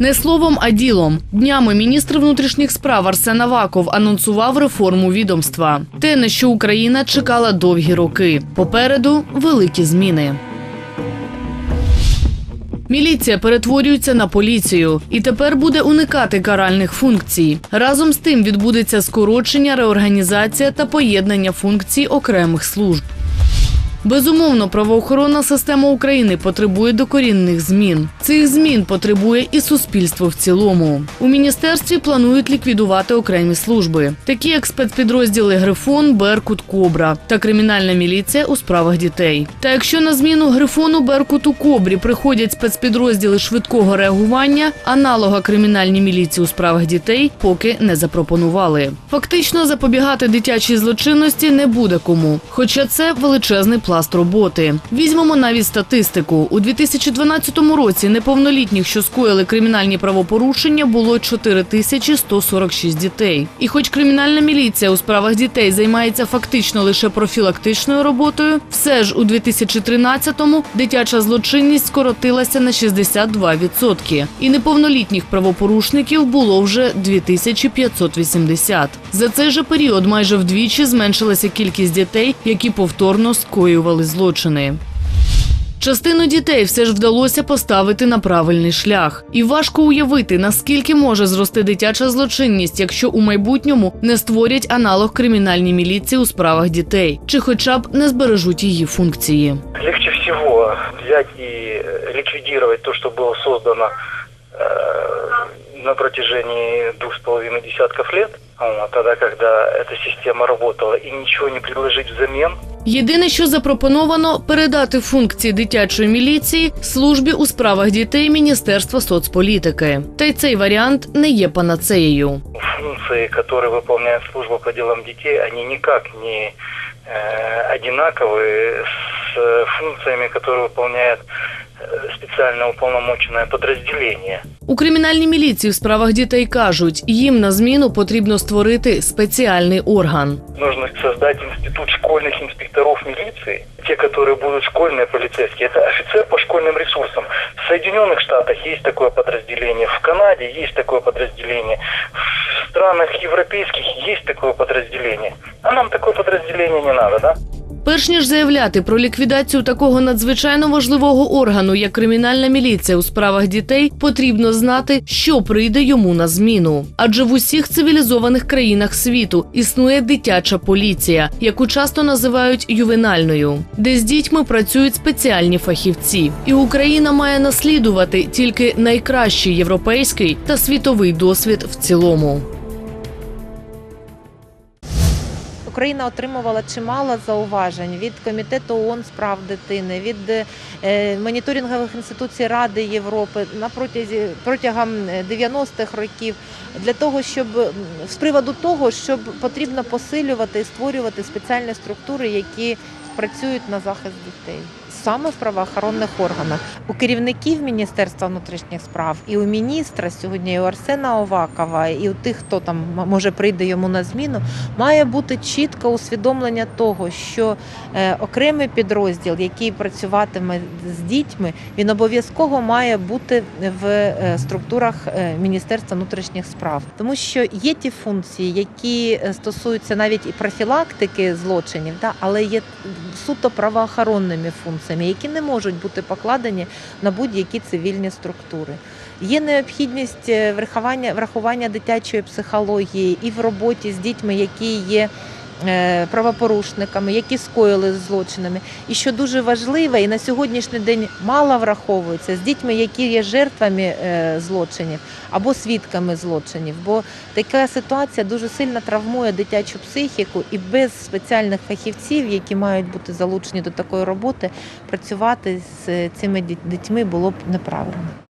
Не словом, а ділом. Днями міністр внутрішніх справ Арсен Аваков анонсував реформу відомства. Те, на що Україна чекала довгі роки. Попереду великі зміни. Міліція перетворюється на поліцію і тепер буде уникати каральних функцій. Разом з тим відбудеться скорочення, реорганізація та поєднання функцій окремих служб. Безумовно, правоохоронна система України потребує докорінних змін. Цих змін потребує і суспільство в цілому. У міністерстві планують ліквідувати окремі служби, такі як спецпідрозділи Грифон, Беркут, Кобра та кримінальна міліція у справах дітей. Та якщо на зміну Грифону, Беркуту, Кобрі приходять спецпідрозділи швидкого реагування, аналога кримінальній міліції у справах дітей поки не запропонували. Фактично запобігати дитячій злочинності не буде кому, хоча це величезний пласт роботи. Візьмемо навіть статистику. У 2012 році неповнолітніх, що скоїли кримінальні правопорушення, було 4146 дітей. І хоч кримінальна міліція у справах дітей займається фактично лише профілактичною роботою, все ж у 2013-му дитяча злочинність скоротилася на 62%. І неповнолітніх правопорушників було вже 2580. За цей же період майже вдвічі зменшилася кількість дітей, які повторно скоювали злочини. Частину дітей все ж вдалося поставити на правильний шлях, і важко уявити, наскільки може зрости дитяча злочинність, якщо у майбутньому не створять аналог кримінальній міліції у справах дітей, чи хоча б не збережуть її функції. Легче всего взять и э, ликвидировать то, что было создано э, на протяжении двух с половиной десятков лет, вот, тогда, когда эта система работала, и ничего не предложить взамен, Єдине, що запропоновано, передати функції дитячої міліції службі у справах дітей Міністерства соцполітики. Та й цей варіант не є панацеєю. функции, которые выполняет служба по делам детей, они никак не э, одинаковы с э, функциями, которые выполняет э, специально уполномоченное подразделение. У кримінальній міліції в справах дітей кажуть, їм на зміну потрібно створити спеціальний орган. Нужно создать школьных инспекторов милиции, те, которые будут школьные полицейские. Это офицер по школьным ресурсам. В Соединенных Штатах есть такое подразделение, в Канаде есть такое подразделение, в странах европейских есть такое подразделение. А нам такое подразделение не надо, да? Перш ніж заявляти про ліквідацію такого надзвичайно важливого органу, як кримінальна міліція у справах дітей, потрібно знати, що прийде йому на зміну. Адже в усіх цивілізованих країнах світу існує дитяча поліція, яку часто називають ювенальною, де з дітьми працюють спеціальні фахівці. І Україна має наслідувати тільки найкращий європейський та світовий досвід в цілому. Україна отримувала чимало зауважень від комітету ООН з прав дитини, від е, моніторингових інституцій Ради Європи на протязі протягом 90-х років для того, щоб з приводу того, щоб потрібно посилювати і створювати спеціальні структури, які працюють на захист дітей. Саме в правоохоронних органах у керівників Міністерства внутрішніх справ і у міністра сьогодні, і у Арсена Овакова, і у тих, хто там може прийде йому на зміну, має бути чітке усвідомлення того, що е, окремий підрозділ, який працюватиме з дітьми, він обов'язково має бути в е, структурах е, Міністерства внутрішніх справ, тому що є ті функції, які стосуються навіть і профілактики злочинів, але є суто правоохоронними функціями, які не можуть бути покладені на будь-які цивільні структури. Є необхідність е, врахування, врахування дитячої психології і в роботі з дітьми, які є правопорушниками, які скоїли злочинами. І що дуже важливе, і на сьогоднішній день мало враховується з дітьми, які є жертвами е, злочинів або свідками злочинів. Бо така ситуація дуже сильно травмує дитячу психіку, і без спеціальних фахівців, які мають бути залучені до такої роботи, працювати з цими дітьми було б неправильно.